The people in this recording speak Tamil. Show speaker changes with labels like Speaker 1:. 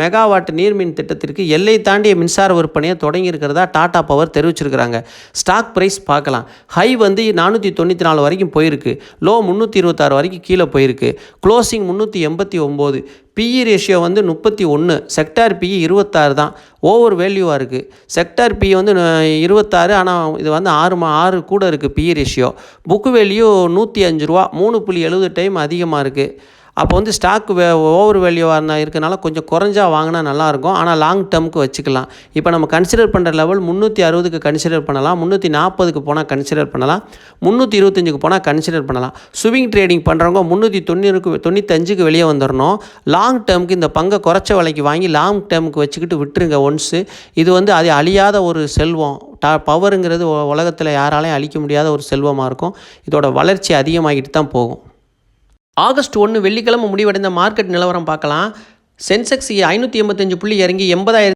Speaker 1: மெகாவாட் நீர்மின் திட்டத்திற்கு எல்லை தாண்டிய மின்சார விற்பனையை தொடங்கியிருக்கிறதா டாடா பவர் தெரிவிச்சிருக்கிறாங்க. ஸ்டாக் ப்ரைஸ் பார்க்கலாம். ஹை வந்து நானூற்றி தொண்ணூற்றி நாலு வரைக்கும் போயிருக்கு. லோ முந்நூற்றி இருபத்தாறு வரைக்கும் கீழே போயிருக்கு. க்ளோசிங் முந்நூற்றி எண்பத்தி ஒம்பது பிஇ ரேஷியோ வந்து முப்பத்தி ஒன்று செக்டார் பிஇ இருபத்தாறு தான். ஓவர் வேல்யூவாக இருக்குது செக்டார் பிஇ வந்து இருபத்தாறு. ஆனால் இது வந்து ஆறு மா ஆறு கூட இருக்குது பிஇ ரேஷியோ புக்கு வேல்யூ நூற்றி அஞ்சு ரூபா. மூணு புள்ளி எழுபது டைம் அதிகமாக இருக்குது அப்போ வந்து ஸ்டாக் வே ஓவர் வேல்யூவாக இருக்கனால கொஞ்சம் குறைஞ்சா வாங்கினா நல்லாயிருக்கும் ஆனால் லாங் டேர்முக்கு வச்சுக்கலாம். இப்போ நம்ம கன்சிடர் பண்ணுற லெவல் முந்நூற்றி அறுபதுக்கு கன்சிடர் பண்ணலாம். முந்நூற்றி நாற்பதுக்கு போனால் கன்சிடர் பண்ணலாம். முந்நூற்றி இருபத்தஞ்சுக்கு போனால் கன்சிடர் பண்ணலாம். ஸ்விங் ட்ரேடிங் பண்ணுறவங்க முந்நூற்றி தொண்ணூறுக்கு தொண்ணூத்தஞ்சுக்கு வெளியே வந்துடணும் லாங் டேர்முக்கு இந்த பங்கை குறைச்ச விலைக்கு வாங்கி லாங் டேர்முக்கு வச்சுக்கிட்டு விட்டுருங்க ஒன்ஸு இது வந்து அது அழியாத ஒரு செல்வம். டா பவருங்கிறது உலகத்தில் யாராலையும் அழிக்க முடியாத ஒரு செல்வமாக இருக்கும். இதோட வளர்ச்சி அதிகமாகிட்டு தான் போகும். ஆகஸ்ட் ஒன்று வெள்ளிக்கிழமை முடிவடைந்த மார்க்கெட் நிலவரம் பார்க்கலாம். சென்செக்ஸ் ஐநூற்றி எண்பத்தஞ்சு புள்ளி இறங்கி எண்பதாயிரத்தி